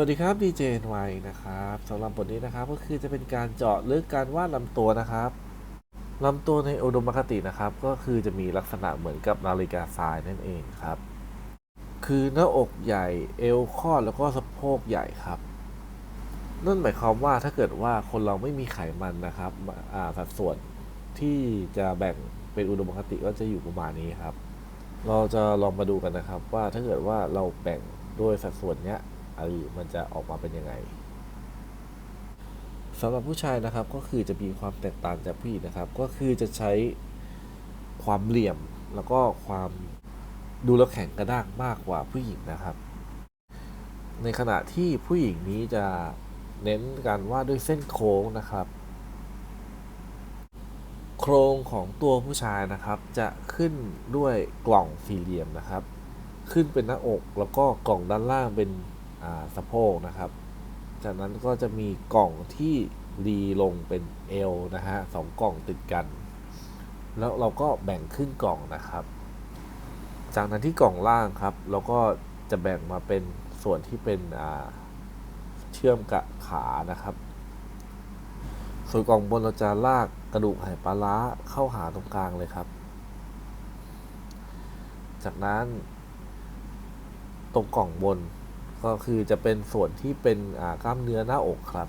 วัสดีครับดีเจนไวนะครับสำหรับบทนี้นะครับก็คือจะเป็นการเจาะลึกการวาดลำตัวนะครับลำตัวในอุดมคตินะครับ ก็คือจะมีลักษณะเหมือนกับนาฬิกาทรายนั่นเองครับ คือหน้าอกใหญ่เอวคอดแล้วก็สะโพกใหญ่ครับ นั่นหมายความว่าถ้าเกิดว่าคนเราไม่มีไขมันนะครับสัดส่วนที่จะแบ่งเป็นอุดมคติก็จะอยู่ประมาณนี้ครับ เราจะลองมาดูกันนะครับว่าถ้าเกิดว่าเราแบ่งด้วยสัดส่วนเนี้ย เออมันจะออกมาเป็นยังไงสำหรับผู้ชายนะครับก็คือจะมีความแตกต่างจากผู้หญิงนะครับ ก็คือจะใช้ความเหลี่ยมแล้วก็ความดูแล้วแข็งกระด้างมากกว่าผู้หญิงนะครับ ในขณะที่ผู้หญิงนี้จะเน้นการวาดด้วยเส้นโค้งนะครับ โครงของตัวผู้ชายนะครับจะขึ้นด้วยกล่องสี่เหลี่ยมนะครับ ขึ้นเป็นหน้าอกแล้วก็กล่องด้านล่างเป็น สะโพกนะครับ จากนั้นก็จะมีกล่องที่รีลงเป็นเอวนะฮะสองกล่องติดกัน แล้วเราก็แบ่งครึ่งกล่องนะครับ จากนั้นที่กล่องล่างครับ เราก็จะแบ่งมาเป็นส่วนที่เป็นเชื่อมกับขานะครับ ส่วนกล่องบนเราจะลากกระดูกไหปลาร้าเข้าหาตรงกลางเลยครับ จากนั้น ตรงกล่องบน ก็คือจะเป็นส่วนที่เป็นกล้ามเนื้อหน้าอกครับ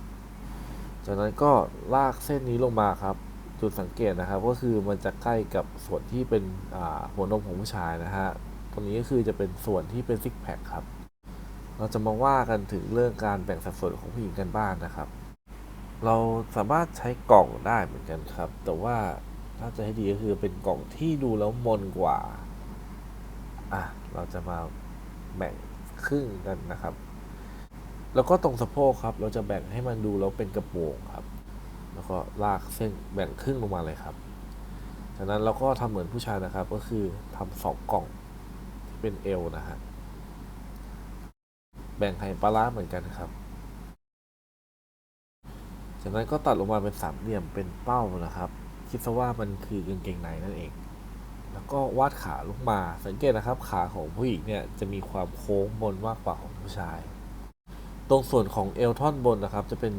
จากนั้นก็ลากเส้นนี้ลงมาครับ จุดสังเกตนะครับ ก็คือมันจะใกล้กับส่วนที่เป็นหัวนมของผู้ชายนะฮะตรงนี้ก็คือจะเป็นส่วนที่เป็นซิกแพคครับ เราจะมาว่ากันถึงเรื่องการแบ่งสัดส่วนของผู้หญิงกันบ้างนะครับ เราสามารถใช้กล่องได้เหมือนกันครับ แต่ว่าถ้าจะให้ดีก็คือเป็นกล่องที่ดูแล้วมนกว่า อะ เราจะมาแบ่ง ครึ่งกันนะครับ แล้วก็ตรงสะโพกครับ เราจะแบ่งให้มันดูแล้วเป็นกระโปรงครับ แล้วก็ลากเส้นแบ่งครึ่งลงมาเลยครับ จากนั้นเราก็ทำเหมือนผู้ชายนะครับ ก็คือทำสองกล่องที่เป็นเอวนะฮะ แบ่งให้ปลาร้าเหมือนกันครับ จากนั้นก็ตัดลงมาเป็นสามเหลี่ยมเป็นเป้านะครับ คิดซะว่ามันคือกางเกงในนั่นเอง แล้วก็วาดขาลงมา สังเกตนะครับขาของผู้หญิงเนี่ยจะมีความโค้งบนมากกว่าของผู้ชาย ตรงส่วนของเอวท่อนบนนะครับ จะเป็น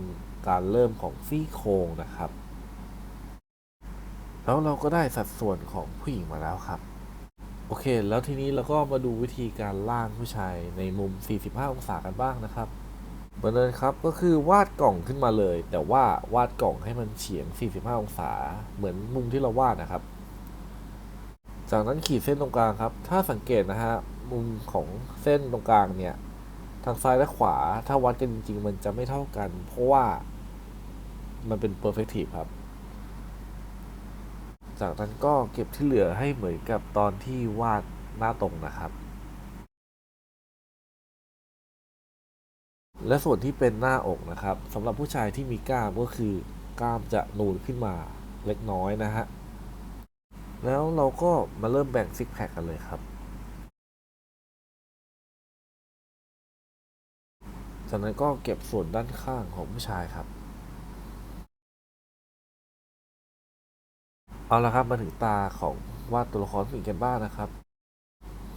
การเริ่มของซี่โครงนะครับ แล้วเราก็ได้สัดส่วนของผู้หญิงมาแล้วครับ โอเค แล้วทีนี้เราก็มาดูวิธีการล่างผู้ชายในมุม 45 องศากันบ้างนะครับเหมือนเดิมครับก็คือวาดกล่องขึ้นมาเลย แต่ว่าวาดกล่องให้มันเฉียง 45 องศา เหมือนมุมที่เราวาดนะครับ จากนั้นขีดเส้นตรงกลางครับ ถ้าสังเกตนะฮะ มุมของเส้นตรงกลางเนี่ย ทางซ้ายและขวา ถ้าวัดกันจริง ๆ มันจะไม่เท่ากัน เพราะว่ามันเป็น perfective ครับ จากนั้นก็เก็บที่เหลือให้เหมือนกับตอนที่วาดหน้าตรงนะครับ และส่วนที่เป็นหน้าอกนะครับสำหรับผู้ชายที่มีกล้ามก็คือ กล้ามจะนูนขึ้นมาเล็กน้อยนะฮะ แล้วเราก็มาเริ่มแบ่งซิกแพคกันเลยครับ จากนั้นก็เก็บส่วนด้านข้างของผู้ชายครับ เอาละครับมาถึงตาของวาดตัวละครผู้หญิงกันบ้างนะครับ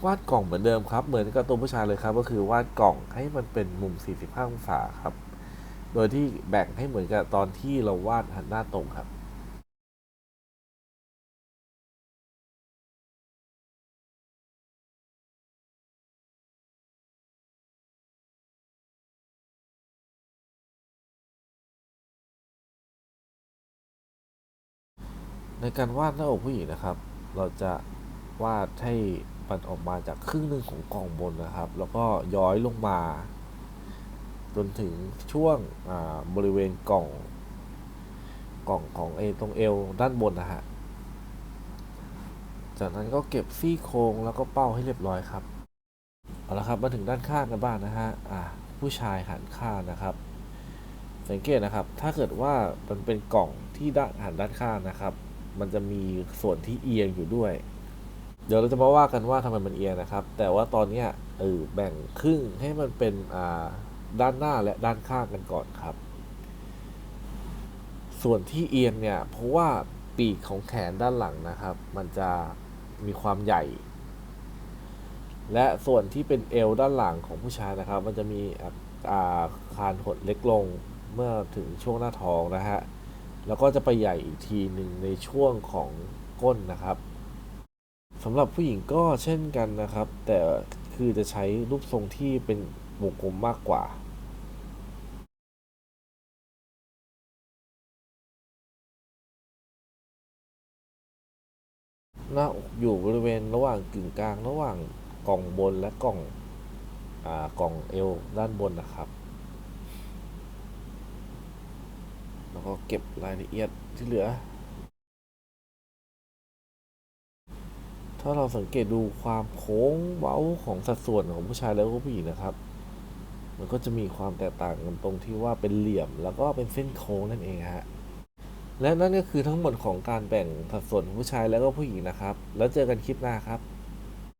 วาดกล่องเหมือนเดิมครับ เหมือนกับตัวผู้ชายเลยครับ ก็คือวาดกล่องให้มันเป็นมุม 45 องศาครับ โดยที่แบ่งให้เหมือนกับตอนที่เราวาดหันหน้าตรงครับ ในการวาดหน้าอกผู้หญิงนะครับ เราจะวาดให้มันออกมาจากครึ่งหนึ่งของกล่องบนนะครับ แล้วก็ย้อยลงมา จนถึงช่วงบริเวณกล่อง กล่องของเอตรงเอวด้านบนนะฮะ จากนั้นก็เก็บซี่โครงแล้วก็เป้าให้เรียบร้อยครับ เอาละครับมาถึงด้านข้างกันบ้างนะฮะผู้ชายหันข้างนะครับ สังเกตนะครับ ถ้าเกิดว่ามันเป็นกล่องที่ด้านหันด้านข้างนะครับ มันจะมีส่วนที่เอียงอยู่ด้วย เดี๋ยวเราจะมาว่ากันว่าทำไมมันเอียงนะครับ แต่ว่าตอนนี้เออแบ่งครึ่งให้มันเป็นอ่าด้านหน้าและด้านข้างกันก่อนครับ ส่วนที่เอียงเนี่ยเพราะว่าปีกของแขนด้านหลังนะครับ มันจะมีความใหญ่ และส่วนที่เป็นเอวด้านหลังของผู้ชายนะครับ มันจะมีอะอ่าคานหดเล็กลงเมื่อถึงช่วงหน้าท้องนะฮะ แล้วก็จะไปใหญ่อีกทีหนึ่งในช่วงของก้นนะครับสำหรับผู้หญิงก็เช่นกันนะครับ แต่คือจะใช้รูปทรงที่เป็นวงกลมมากกว่าหน้าอกอยู่บริเวณระหว่างกึ่งกลางระหว่างกล่องบนและกล่องอ่ากล่องเอวด้านบนนะครับ แล้วก็เก็บรายละเอียดที่เหลือ ถ้าเราสังเกตดูความโค้งเว้าของสัดส่วนของผู้ชายแล้วก็ผู้หญิงนะครับ มันก็จะมีความแตกต่างกันตรงที่ว่าเป็นเหลี่ยมแล้วก็เป็นเส้นโค้งนั่นเองฮะและนั่นก็คือทั้งหมดของการแบ่งสัดส่วนผู้ชายแล้วก็ผู้หญิงนะครับ แล้วเจอกันคลิปหน้าครับ